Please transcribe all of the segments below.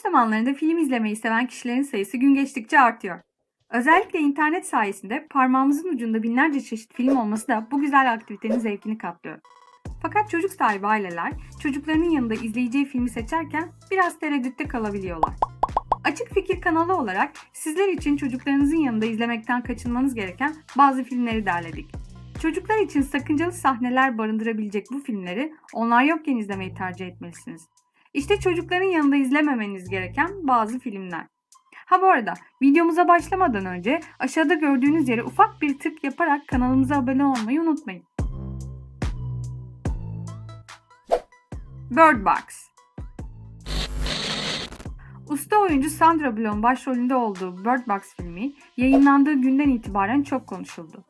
zamanlarında film izlemeyi seven kişilerin sayısı gün geçtikçe artıyor. Özellikle internet sayesinde parmağımızın ucunda binlerce çeşit film olması da bu güzel aktivitenin zevkini katlıyor. Fakat çocuk sahibi aileler çocuklarının yanında izleyeceği filmi seçerken biraz tereddütte kalabiliyorlar. Açık Fikir kanalı olarak sizler için çocuklarınızın yanında izlemekten kaçınmanız gereken bazı filmleri derledik. Çocuklar için sakıncalı sahneler barındırabilecek bu filmleri onlar yokken izlemeyi tercih etmelisiniz. İşte çocukların yanında izlememeniz gereken bazı filmler. Ha bu arada videomuza başlamadan önce aşağıda gördüğünüz yere ufak bir tık yaparak kanalımıza abone olmayı unutmayın. Bird Box Usta oyuncu Sandra Bullock'un başrolünde olduğu Bird Box filmi yayınlandığı günden itibaren çok konuşuldu.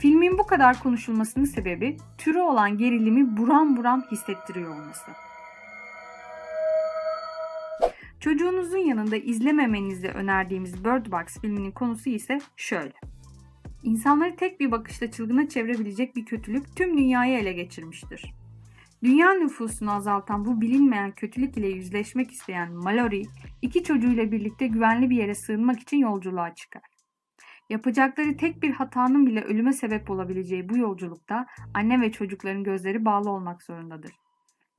Filmin bu kadar konuşulmasının sebebi türü olan gerilimi buram buram hissettiriyor olması. Çocuğunuzun yanında izlememenizi önerdiğimiz Bird Box filminin konusu ise şöyle. İnsanları tek bir bakışta çılgına çevirebilecek bir kötülük tüm dünyayı ele geçirmiştir. Dünya nüfusunu azaltan bu bilinmeyen kötülük ile yüzleşmek isteyen Mallory, iki çocuğuyla birlikte güvenli bir yere sığınmak için yolculuğa çıkar. Yapacakları tek bir hatanın bile ölüme sebep olabileceği bu yolculukta anne ve çocukların gözleri bağlı olmak zorundadır.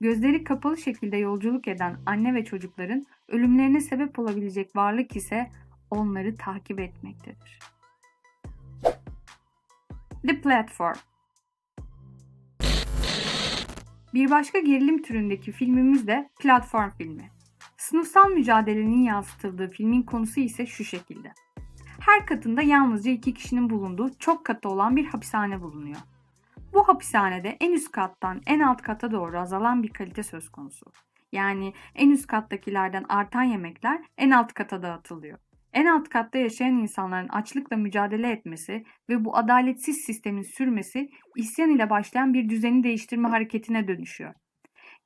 Gözleri kapalı şekilde yolculuk eden anne ve çocukların ölümlerine sebep olabilecek varlık ise onları takip etmektedir. The Platform Bir başka gerilim türündeki filmimiz de platform filmi. Sınıfsal mücadelenin yansıtıldığı filmin konusu ise şu şekilde. Her katında yalnızca iki kişinin bulunduğu çok katı olan bir hapishane bulunuyor. Bu hapishanede en üst kattan en alt kata doğru azalan bir kalite söz konusu. Yani en üst kattakilerden artan yemekler en alt kata dağıtılıyor. En alt katta yaşayan insanların açlıkla mücadele etmesi ve bu adaletsiz sistemin sürmesi isyan ile başlayan bir düzeni değiştirme hareketine dönüşüyor.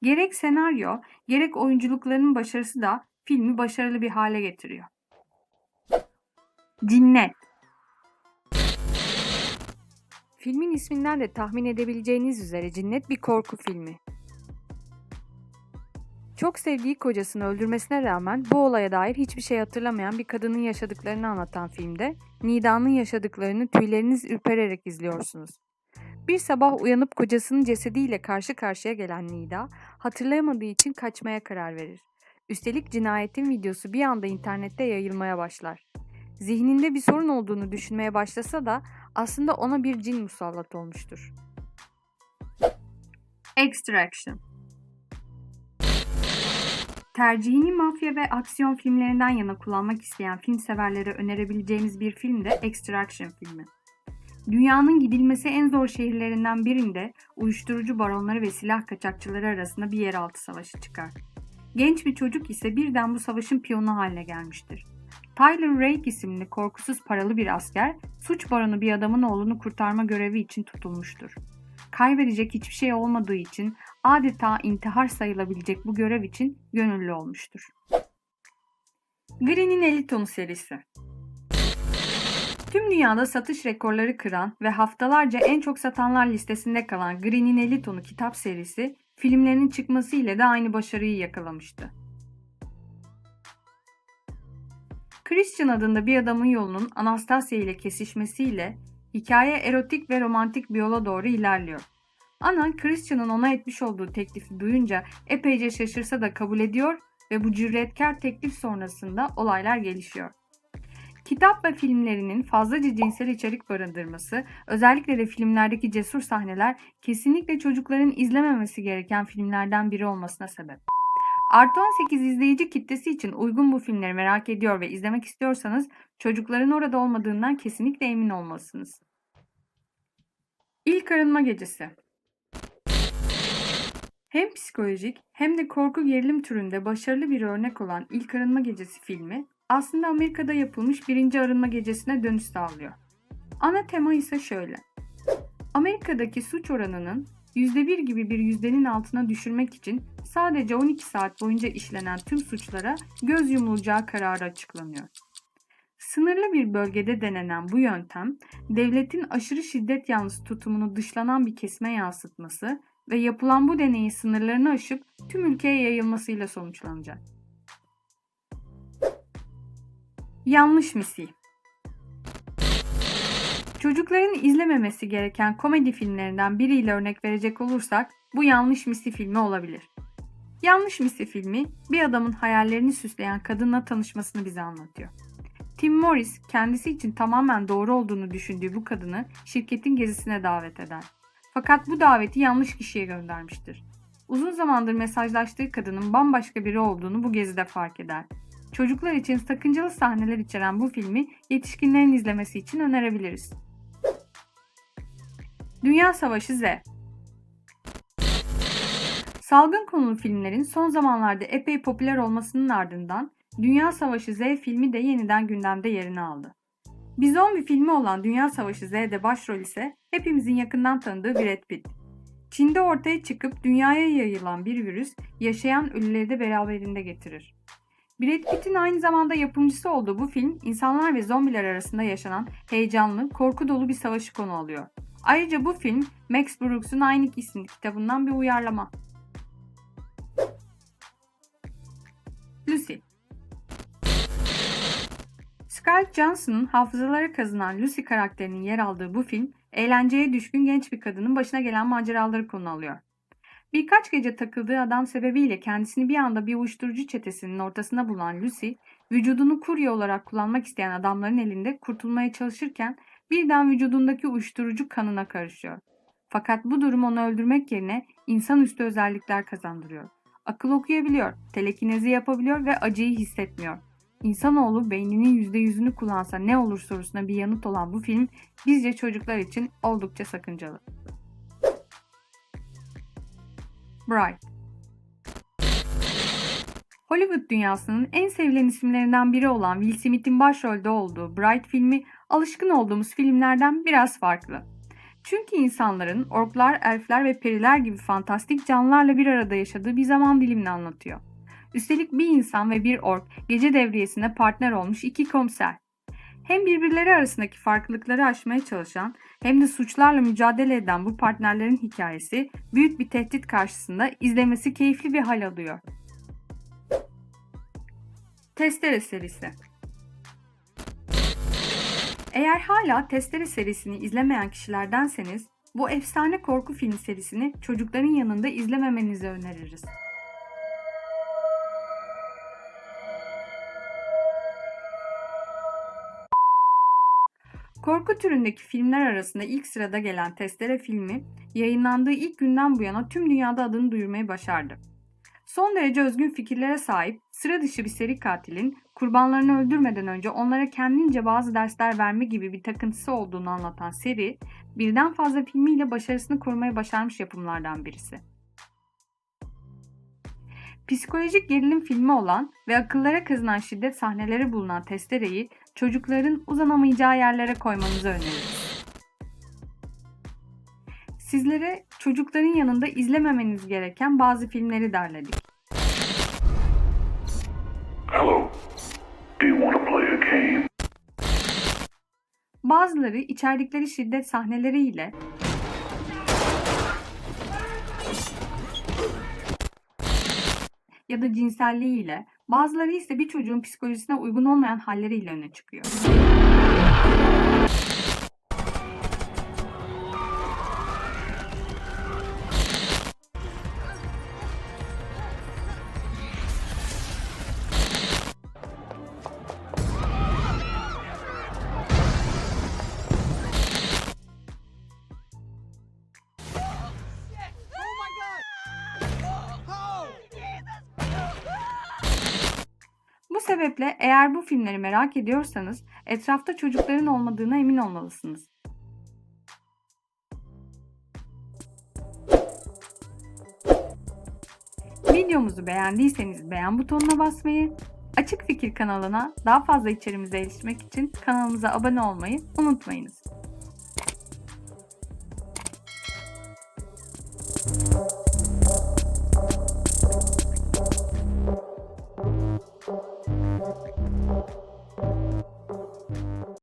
Gerek senaryo, gerek oyunculuklarının başarısı da filmi başarılı bir hale getiriyor. Cinnet Filmin isminden de tahmin edebileceğiniz üzere Cinnet bir korku filmi. Çok sevdiği kocasını öldürmesine rağmen bu olaya dair hiçbir şey hatırlamayan bir kadının yaşadıklarını anlatan filmde Nida'nın yaşadıklarını tüyleriniz ürpererek izliyorsunuz. Bir sabah uyanıp kocasının cesediyle karşı karşıya gelen Nida, hatırlayamadığı için kaçmaya karar verir. Üstelik cinayetin videosu bir anda internette yayılmaya başlar. Zihninde bir sorun olduğunu düşünmeye başlasa da aslında ona bir cin musallat olmuştur. Extraction Tercihini mafya ve aksiyon filmlerinden yana kullanmak isteyen film severlere önerebileceğimiz bir film de Extraction filmi. Dünyanın gidilmesi en zor şehirlerinden birinde uyuşturucu baronları ve silah kaçakçıları arasında bir yeraltı savaşı çıkar. Genç bir çocuk ise birden bu savaşın piyonu haline gelmiştir. Tyler Rake isimli korkusuz paralı bir asker, suç baronu bir adamın oğlunu kurtarma görevi için tutulmuştur. Kaybedecek hiçbir şey olmadığı için adeta intihar sayılabilecek bu görev için gönüllü olmuştur. Green'in 50 tonu serisi Tüm dünyada satış rekorları kıran ve haftalarca en çok satanlar listesinde kalan Green'in 50 tonu kitap serisi filmlerinin çıkması ile de aynı başarıyı yakalamıştı. Christian adında bir adamın yolunun Anastasia ile kesişmesiyle hikaye erotik ve romantik bir yola doğru ilerliyor. Ana Christian'ın ona etmiş olduğu teklifi duyunca epeyce şaşırsa da kabul ediyor ve bu cüretkar teklif sonrasında olaylar gelişiyor. Kitap ve filmlerinin fazlaca cinsel içerik barındırması, özellikle de filmlerdeki cesur sahneler kesinlikle çocukların izlememesi gereken filmlerden biri olmasına sebep. Artı 18 izleyici kitlesi için uygun bu filmleri merak ediyor ve izlemek istiyorsanız çocukların orada olmadığından kesinlikle emin olmalısınız. İlk Arınma Gecesi Hem psikolojik hem de korku gerilim türünde başarılı bir örnek olan İlk Arınma Gecesi filmi aslında Amerika'da yapılmış birinci arınma gecesine dönüş sağlıyor. Ana tema ise şöyle. Amerika'daki suç oranının %1 gibi bir yüzdenin altına düşürmek için sadece 12 saat boyunca işlenen tüm suçlara göz yumulacağı kararı açıklanıyor. Sınırlı bir bölgede denenen bu yöntem, devletin aşırı şiddet yanlısı tutumunu dışlanan bir kesme yansıtması ve yapılan bu deneyin sınırlarını aşıp tüm ülkeye yayılmasıyla sonuçlanacak. Yanlış Misih Çocukların izlememesi gereken komedi filmlerinden biriyle örnek verecek olursak bu Yanlış Misih filmi olabilir. Yanlış Misih filmi bir adamın hayallerini süsleyen kadınla tanışmasını bize anlatıyor. Tim Morris kendisi için tamamen doğru olduğunu düşündüğü bu kadını şirketin gezisine davet eder. Fakat bu daveti yanlış kişiye göndermiştir. Uzun zamandır mesajlaştığı kadının bambaşka biri olduğunu bu gezide fark eder. Çocuklar için sakıncalı sahneler içeren bu filmi yetişkinlerin izlemesi için önerebiliriz. Dünya Savaşı Z Salgın konulu filmlerin son zamanlarda epey popüler olmasının ardından Dünya Savaşı Z filmi de yeniden gündemde yerini aldı. Bir zombi filmi olan Dünya Savaşı Z'de başrol ise hepimizin yakından tanıdığı Brad Pitt. Çin'de ortaya çıkıp dünyaya yayılan bir virüs yaşayan ölüleri de beraberinde getirir. Brad Pitt'in aynı zamanda yapımcısı olduğu bu film insanlar ve zombiler arasında yaşanan heyecanlı, korku dolu bir savaşı konu alıyor. Ayrıca bu film Max Brooks'un aynı isimli kitabından bir uyarlama. Lucy Scarlett Johansson'ın hafızalara kazınan Lucy karakterinin yer aldığı bu film, eğlenceye düşkün genç bir kadının başına gelen maceraları konu alıyor. Birkaç gece takıldığı adam sebebiyle kendisini bir anda bir uyuşturucu çetesinin ortasına bulan Lucy, vücudunu kurye olarak kullanmak isteyen adamların elinde kurtulmaya çalışırken birden vücudundaki uyuşturucu kanına karışıyor. Fakat bu durum onu öldürmek yerine insanüstü özellikler kazandırıyor. Akıl okuyabiliyor, telekinezi yapabiliyor ve acıyı hissetmiyor. İnsanoğlu beyninin %100'ünü kullansa ne olur sorusuna bir yanıt olan bu film bizce çocuklar için oldukça sakıncalı. Bright Hollywood dünyasının en sevilen isimlerinden biri olan Will Smith'in başrolde olduğu Bright filmi alışkın olduğumuz filmlerden biraz farklı. Çünkü insanların orklar, elfler ve periler gibi fantastik canlılarla bir arada yaşadığı bir zaman dilimini anlatıyor. Üstelik bir insan ve bir ork gece devriyesinde partner olmuş iki komiser. Hem birbirleri arasındaki farklılıkları aşmaya çalışan hem de suçlarla mücadele eden bu partnerlerin hikayesi büyük bir tehdit karşısında izlemesi keyifli bir hal alıyor. Testere serisi Eğer hala Testere serisini izlemeyen kişilerdenseniz bu efsane korku film serisini çocukların yanında izlememenizi öneririz. Korku türündeki filmler arasında ilk sırada gelen Testere filmi yayınlandığı ilk günden bu yana tüm dünyada adını duyurmayı başardı. Son derece özgün fikirlere sahip sıra dışı bir seri katilin kurbanlarını öldürmeden önce onlara kendince bazı dersler verme gibi bir takıntısı olduğunu anlatan seri birden fazla filmiyle başarısını korumayı başarmış yapımlardan birisi. Psikolojik gerilim filmi olan ve akıllara kazınan şiddet sahneleri bulunan testereyi çocukların uzanamayacağı yerlere koymanızı öneririz. Sizlere çocukların yanında izlememeniz gereken bazı filmleri derledik. Hello. Do you want to play a game? Bazıları içerdikleri şiddet sahneleriyle ya da cinselliğiyle, bazıları ise bir çocuğun psikolojisine uygun olmayan halleriyle öne çıkıyor. Sebeple eğer bu filmleri merak ediyorsanız etrafta çocukların olmadığına emin olmalısınız. Videomuzu beğendiyseniz beğen butonuna basmayı, Açık Fikir kanalına daha fazla içerimize erişmek için kanalımıza abone olmayı unutmayınız.